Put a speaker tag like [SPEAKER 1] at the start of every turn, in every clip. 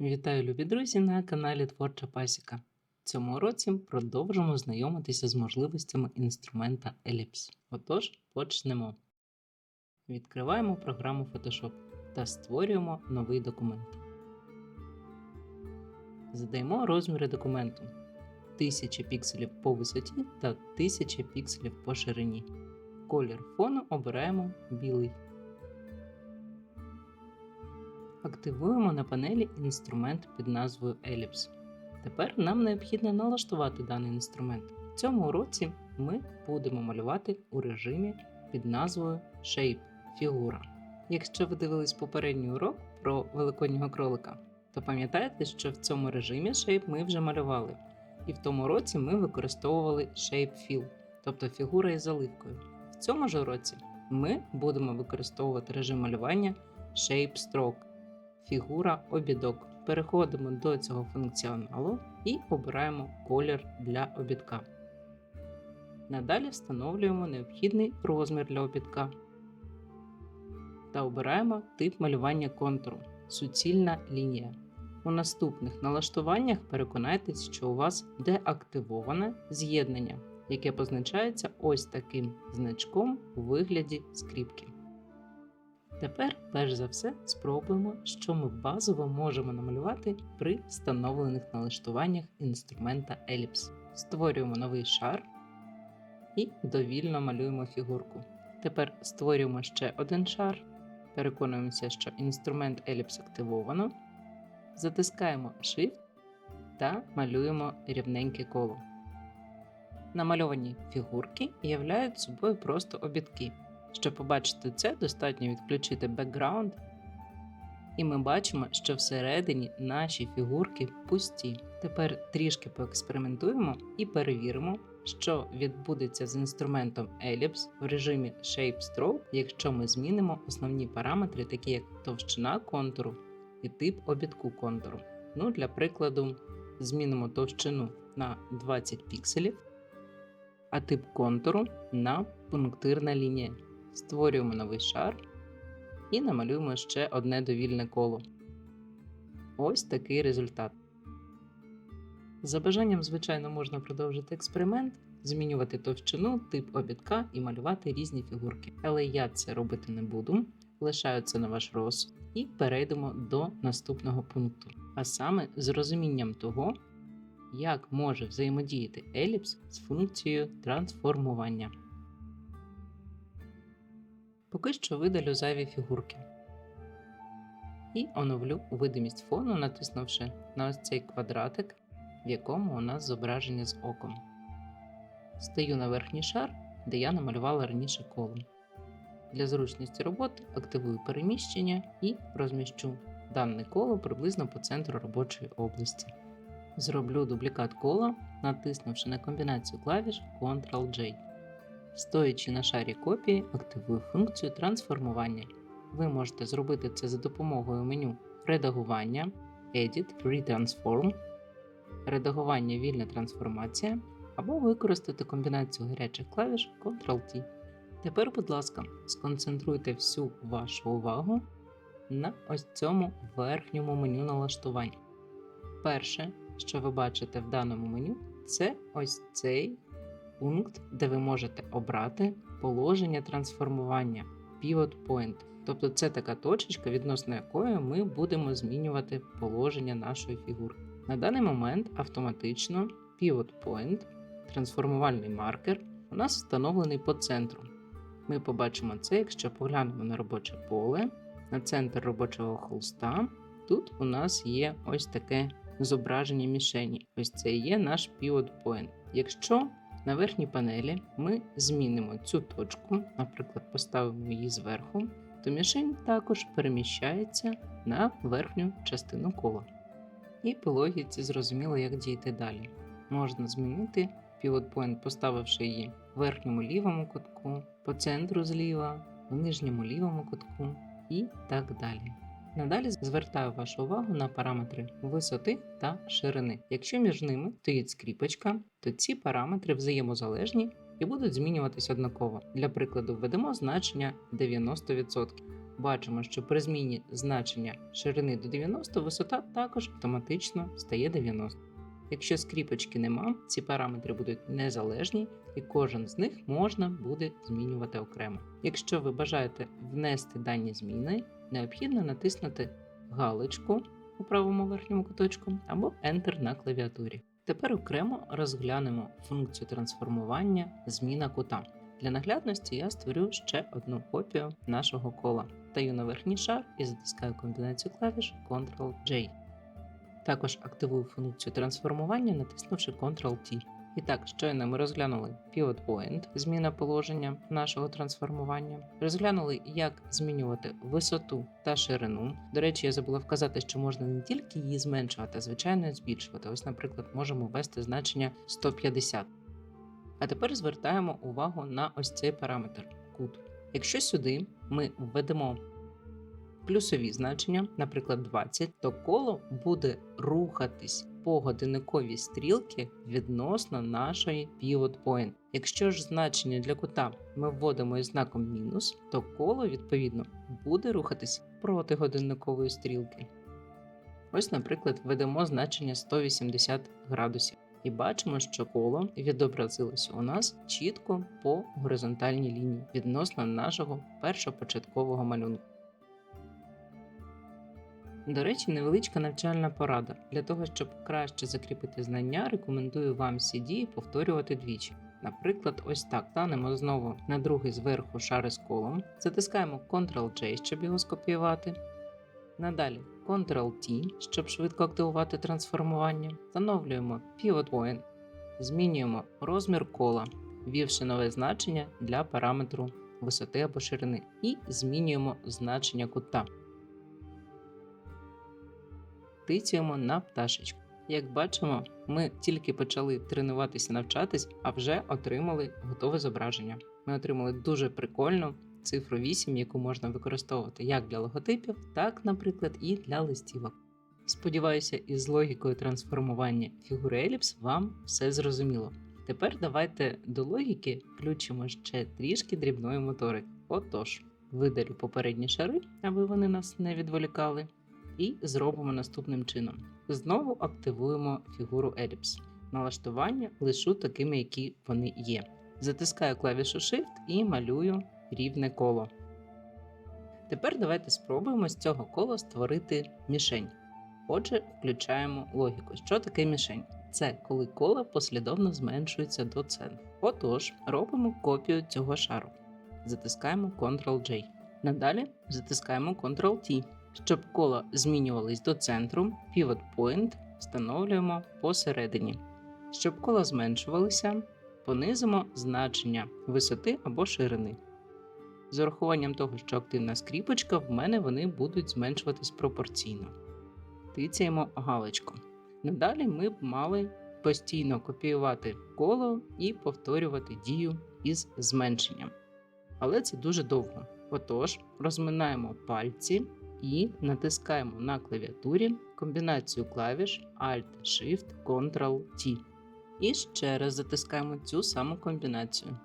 [SPEAKER 1] Вітаю, любі друзі, на каналі Творча Пасіка. Цьому році продовжимо знайомитися з можливостями інструмента Ellipse. Отож, почнемо. Відкриваємо програму Photoshop та створюємо новий документ. Задаємо розміри документу 1000 пікселів по висоті та 1000 пікселів по ширині. Колір фону обираємо білий. Активуємо на панелі інструмент під назвою Ellipse. Тепер нам необхідно налаштувати даний інструмент. В цьому уроці ми будемо малювати у режимі під назвою Shape фігура. Якщо ви дивились попередній урок про великоднього кролика, то пам'ятаєте, що в цьому режимі Shape ми вже малювали. І в тому році ми використовували Shape Fill, тобто фігура із заливкою. В цьому ж уроці ми будемо використовувати режим малювання Shape Stroke фігура обідок. Переходимо до цього функціоналу і обираємо колір для обідка. Надалі встановлюємо необхідний розмір для обідка та обираємо тип малювання контуру суцільна лінія. У наступних налаштуваннях переконайтесь, що у вас деактивоване з'єднання, яке позначається ось таким значком у вигляді скріпки. Тепер, перш за все, спробуємо, що ми базово можемо намалювати при встановлених налаштуваннях інструмента Ellipse. Створюємо новий шар і довільно малюємо фігурку. Тепер створюємо ще один шар, переконуємося, що інструмент Ellipse активовано, затискаємо Shift та малюємо рівненьке коло. Намальовані фігурки являють собою просто обідки. Щоб побачити це, достатньо відключити бекграунд, і ми бачимо, що всередині наші фігурки пусті. Тепер трішки поекспериментуємо і перевіримо, що відбудеться з інструментом Ellipse в режимі Shape Stroke, якщо ми змінимо основні параметри, такі як товщина контуру і тип обідку контуру. Ну, Для прикладу, змінимо товщину на 20 пікселів, а тип контуру на пунктирна лінія. Створюємо новий шар і намалюємо ще одне довільне коло. Ось такий результат. За бажанням, звичайно, можна продовжити експеримент, змінювати товщину, тип обідка і малювати різні фігурки. Але я це робити не буду. Лишаю це на ваш розсуд і перейдемо до наступного пункту, а саме з розумінням того, як може взаємодіяти еліпс з функцією трансформування. Поки що видалю зайві фігурки. І оновлю видимість фону, натиснувши на ось цей квадратик, в якому у нас зображення з оком. Стаю на верхній шар, де я намалювала раніше коло. Для зручності роботи активую переміщення і розміщу дане коло приблизно по центру робочої області. Зроблю дублікат кола, натиснувши на комбінацію клавіш Ctrl-J. Стоячи на шарі копії, активую функцію трансформування. Ви можете зробити це за допомогою меню Редагування, Edit, Retransform, редагування вільна трансформація або використати комбінацію гарячих клавіш Ctrl-T. Тепер, будь ласка, сконцентруйте всю вашу увагу на ось цьому верхньому меню налаштувань. Перше, що ви бачите в даному меню, це ось цей пункт, де ви можете обрати положення трансформування Pivot Point. Тобто це така точечка, відносно якої ми будемо змінювати положення нашої фігурки. На даний момент автоматично Pivot Point, трансформувальний маркер, у нас встановлений по центру. Ми побачимо це, якщо поглянемо на робоче поле, на центр робочого холста. Тут у нас є ось таке зображення мішені. Ось це є наш Pivot Point. Якщо на верхній панелі ми змінимо цю точку, наприклад, поставимо її зверху, то мішень також переміщається на верхню частину кола. І по логіці зрозуміло, як діяти далі. Можна змінити Pivot Point, поставивши її в верхньому лівому кутку, по центру зліва, в нижньому лівому кутку і так далі. Надалі звертаю вашу увагу на параметри висоти та ширини. Якщо між ними стоїть скріпочка, то ці параметри взаємозалежні і будуть змінюватись однаково. Для прикладу, введемо значення 90%. бачимо, що при зміні значення ширини до 90 висота також автоматично стає 90. Якщо скріпочки нема, ці параметри будуть незалежні і кожен з них можна буде змінювати окремо. Якщо ви бажаєте внести дані зміни, необхідно натиснути галочку у правому верхньому куточку або Enter на клавіатурі. Тепер окремо розглянемо функцію трансформування зміна кута. Для наглядності я створю ще одну копію нашого кола. Даю на верхній шар і затискаю комбінацію клавіш Ctrl-J. Також активую функцію трансформування, натиснувши Ctrl-T. І так, щойно ми розглянули Pivot Point, зміна положення нашого трансформування. Розглянули, як змінювати висоту та ширину. До речі, я забула вказати, що можна не тільки її зменшувати, а звичайно збільшувати. Ось, наприклад, можемо ввести значення 150. А тепер звертаємо увагу на ось цей параметр кут. Якщо сюди ми введемо плюсові значення, наприклад, 20, то коло буде рухатись по годинниковій стрілці відносно нашої pivot point. Якщо ж значення для кута ми вводимо із знаком мінус, то коло відповідно буде рухатись проти годинникової стрілки. Ось, наприклад, введемо значення 180 градусів. І бачимо, що коло відобразилося у нас чітко по горизонтальній лінії відносно нашого першопочаткового малюнку. До речі, невеличка навчальна порада. Для того, щоб краще закріпити знання, рекомендую вам всі дії повторювати двічі. Наприклад, ось так станемо знову на другий зверху шар із колом, затискаємо Ctrl-J, щоб його скопіювати. Надалі Ctrl-T, щоб швидко активувати трансформування. Встановлюємо Pivot Point, змінюємо розмір кола, ввівши нове значення для параметру висоти або ширини, і змінюємо значення кута. Тицюємо на пташечку. Як бачимо, ми тільки почали тренуватися навчатись, а вже отримали готове зображення. Ми отримали дуже прикольну цифру 8, яку можна використовувати як для логотипів, так, наприклад, і для листівок. Сподіваюся, із логікою трансформування фігури еліпс вам все зрозуміло. Тепер давайте до логіки включимо ще трішки дрібної моторики. Отож, видалю попередні шари, аби вони нас не відволікали. І зробимо наступним чином: знову активуємо фігуру еліпс. Налаштування лишу такими, які вони є. Затискаю клавішу Shift і малюю рівне коло. Тепер давайте спробуємо з цього кола створити мішень. Отже, включаємо логіку. Що таке мішень? Це коли коло послідовно зменшується до центру. Отож, робимо копію цього шару. Затискаємо Ctrl-J. Надалі затискаємо Ctrl-T. Щоб коло змінювались до центру, Pivot Point встановлюємо посередині. Щоб кола зменшувалися, понизимо значення висоти або ширини. З урахуванням того, що активна скріпочка, в мене вони будуть зменшуватись пропорційно. Тицяємо галочку. Надалі ми б мали постійно копіювати коло і повторювати дію із зменшенням. Але це дуже довго. Отож, розминаємо пальці і натискаємо на клавіатурі комбінацію клавіш Alt-Shift Ctrl-T. І ще раз затискаємо цю саму комбінацію.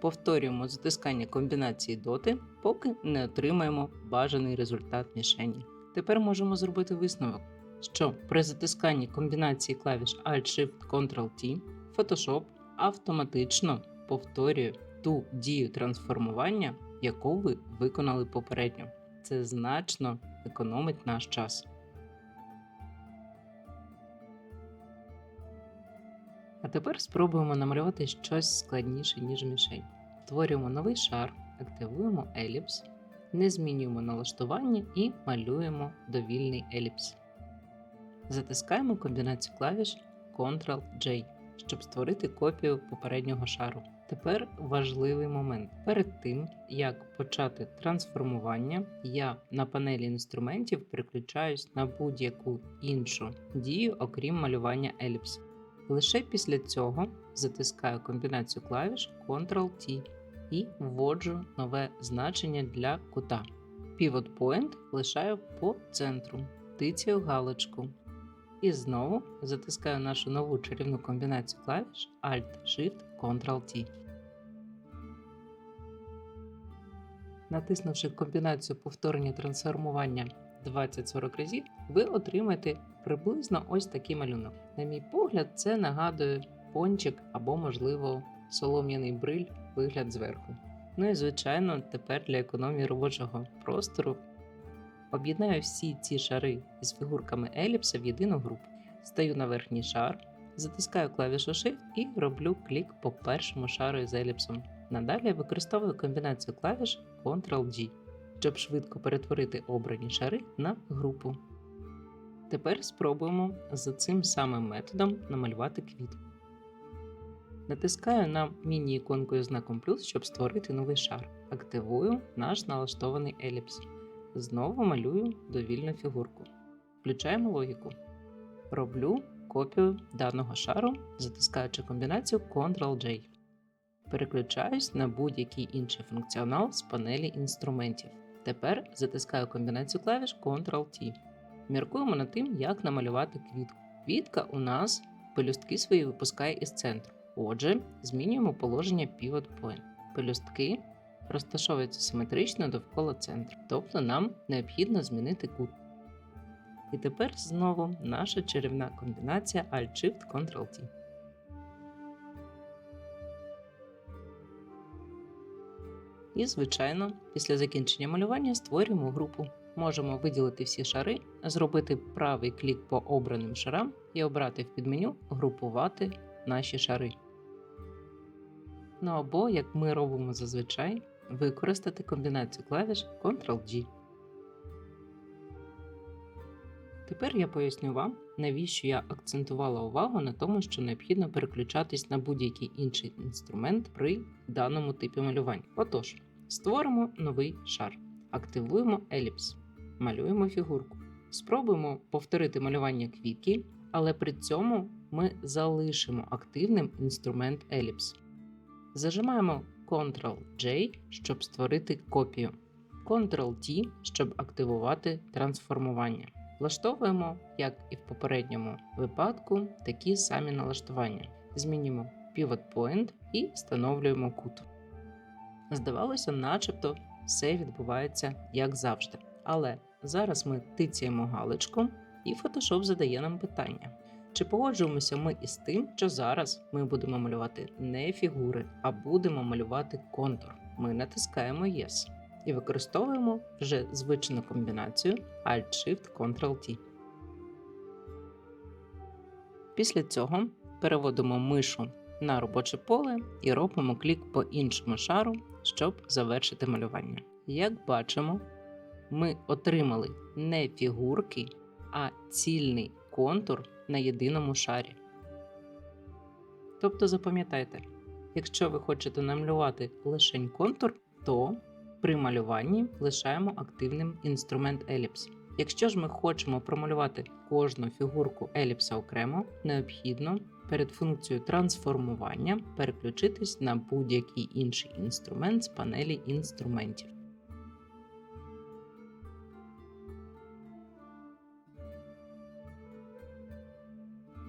[SPEAKER 1] Повторюємо затискання комбінації доти, поки не отримаємо бажаний результат мішені. Тепер можемо зробити висновок, що при затисканні комбінації клавіш Alt-Shift Ctrl-T Photoshop автоматично повторює ту дію трансформування, яку ви виконали попередньо. Це значно економить наш час. А тепер спробуємо намалювати щось складніше, ніж мішень. Створюємо новий шар, активуємо еліпс, не змінюємо налаштування і малюємо довільний еліпс. Затискаємо комбінацію клавіш Ctrl-J, щоб створити копію попереднього шару. Тепер важливий момент. Перед тим, як почати трансформування, я на панелі інструментів переключаюсь на будь-яку іншу дію, окрім малювання еліпс. Лише після цього затискаю комбінацію клавіш Ctrl-T і вводжу нове значення для кута. Pivot Point лишаю по центру, тицяю галочку. І знову затискаю нашу нову чарівну комбінацію клавіш Alt-Shift Ctrl-T. Натиснувши комбінацію повторення трансформування 20-40 разів, ви отримаєте приблизно ось такий малюнок. На мій погляд, це нагадує пончик або, можливо, солом'яний бриль вигляд зверху. Ну і звичайно, тепер для економії робочого простору об'єднаю всі ці шари з фігурками еліпса в єдину групу. Стаю на верхній шар, затискаю клавішу Shift і роблю клік по першому шару з еліпсом. Надалі використовую комбінацію клавіш Ctrl-G, щоб швидко перетворити обрані шари на групу. Тепер спробуємо за цим самим методом намалювати квітку. Натискаю на міні-іконку із знаком плюс, щоб створити новий шар. Активую наш налаштований еліпс. Знову малюю довільну фігурку. Включаємо логіку. Роблю копію даного шару, затискаючи комбінацію Ctrl-J. Переключаюсь на будь-який інший функціонал з панелі інструментів. Тепер затискаю комбінацію клавіш Ctrl-T. Міркуємо над тим, як намалювати квітку. Квітка у нас пелюстки свої випускає із центру. Отже, змінюємо положення Pivot Point. Пелюстки розташовуються симетрично довкола центру, тобто нам необхідно змінити кут. І тепер знову наша чарівна комбінація Alt-Shift-Ctrl-T. І, звичайно, після закінчення малювання створюємо групу. Можемо виділити всі шари, зробити правий клік по обраним шарам і обрати в підменю Групувати наші шари. Ну або, як ми робимо зазвичай, використати комбінацію клавіш Ctrl-G. Тепер я поясню вам, навіщо я акцентувала увагу на тому, що необхідно переключатись на будь-який інший інструмент при даному типі малювання. Отож, створимо новий шар, активуємо еліпс, малюємо фігурку. Спробуємо повторити малювання квітки, але при цьому ми залишимо активним інструмент еліпс. Зажимаємо Ctrl-J, щоб створити копію, Ctrl-T, щоб активувати трансформування. Влаштовуємо, як і в попередньому випадку, такі самі налаштування. Змінюємо Pivot Point і встановлюємо кут. Здавалося, начебто все відбувається як завжди. Але зараз ми тицяємо галочку, і Photoshop задає нам питання. Чи погоджуємося ми із тим, що зараз ми будемо малювати не фігури, а будемо малювати контур? Ми натискаємо Yes і використовуємо вже звичну комбінацію Alt-Shift-Ctrl-T. Після цього переводимо мишу на робоче поле і робимо клік по іншому шару, щоб завершити малювання. Як бачимо, ми отримали не фігурки, а цільний контур на єдиному шарі. Тобто запам'ятайте, якщо ви хочете намалювати лише контур, то при малюванні лишаємо активним інструмент еліпс. Якщо ж ми хочемо промалювати кожну фігурку еліпса окремо, необхідно перед функцією трансформування переключитись на будь-який інший інструмент з панелі інструментів.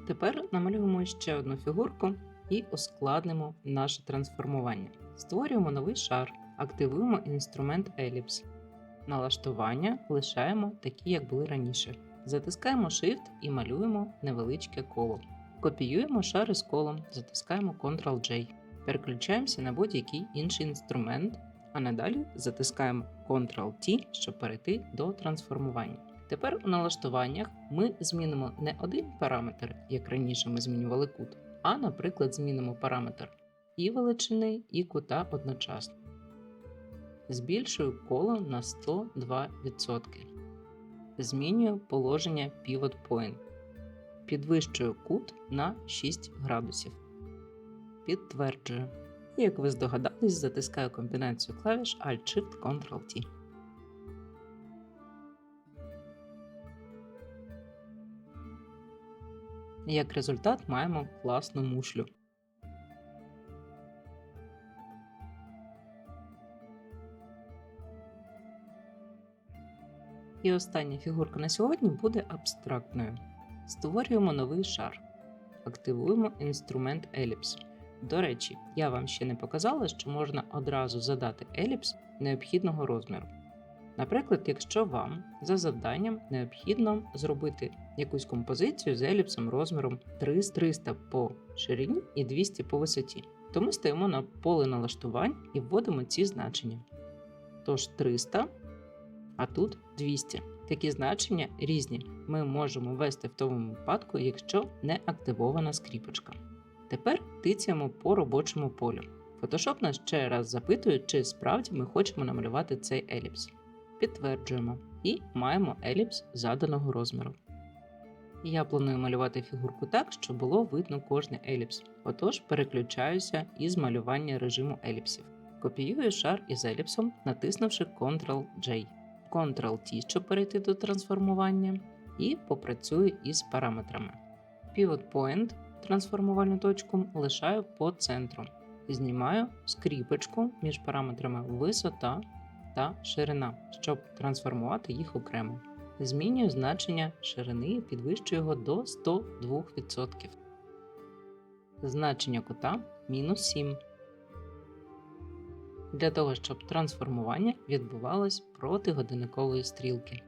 [SPEAKER 1] Тепер намалюємо ще одну фігурку і ускладнимо наше трансформування. Створюємо новий шар, активуємо інструмент Ellipse. Налаштування лишаємо такі, як були раніше. Затискаємо Shift і малюємо невеличке коло. Копіюємо шари з колом, затискаємо Ctrl-J. Переключаємося на будь-який інший інструмент, а надалі затискаємо Ctrl-T, щоб перейти до трансформування. Тепер у налаштуваннях ми змінимо не один параметр, як раніше ми змінювали кут, а, наприклад, змінимо параметр і величини, і кута одночасно. Збільшую коло на 102%. Змінюю положення Pivot Point. Підвищую кут на 6 градусів. Підтверджую. І як ви здогадались, затискаю комбінацію клавіш Як результат маємо класну мушлю. І остання фігурка на сьогодні буде абстрактною. Створюємо новий шар. Активуємо інструмент еліпс. До речі, я вам ще не показала, що можна одразу задати еліпс необхідного розміру. Наприклад, якщо вам за завданням необхідно зробити якусь композицію з еліпсом розміром 300 по ширині і 200 по висоті, то ми стаємо на поле налаштувань і вводимо ці значення. Тож 300, а тут 200. Такі значення різні ми можемо ввести в тому випадку, якщо не активована скріпочка. Тепер тицяємо по робочому полю. Photoshop нас ще раз запитує, чи справді ми хочемо намалювати цей еліпс. Підтверджуємо і маємо еліпс заданого розміру. Я планую малювати фігурку так, щоб було видно кожний еліпс. Отож, переключаюся із малювання режиму еліпсів. Копіюю шар із еліпсом, натиснувши Ctrl-J. Ctrl-T, щоб перейти до трансформування, і попрацюю із параметрами. Pivot Point трансформувальну точку лишаю по центру. Знімаю скріпочку між параметрами висота та ширина, щоб трансформувати їх окремо. Змінюю значення ширини і підвищую його до 102%. Значення кута мінус 7. Для того, щоб трансформування відбувалось проти годинникової стрілки.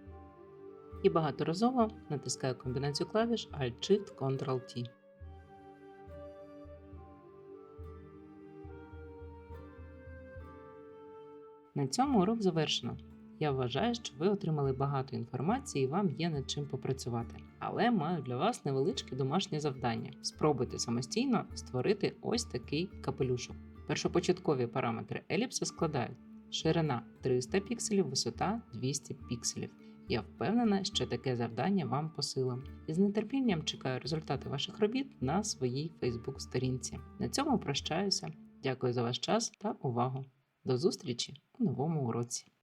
[SPEAKER 1] І багаторазово натискаю комбінацію клавіш Alt-Shift-Ctrl-T. На цьому урок завершено. Я вважаю, що ви отримали багато інформації і вам є над чим попрацювати. Але маю для вас невеличке домашнє завдання. Спробуйте самостійно створити ось такий капелюшок. Першопочаткові параметри еліпса складають ширина 300 пікселів, висота 200 пікселів. Я впевнена, що таке завдання вам по силам. І з нетерпінням чекаю результати ваших робіт на своїй Facebook сторінці. На цьому прощаюся. Дякую за ваш час та увагу. До зустрічі у новому уроці!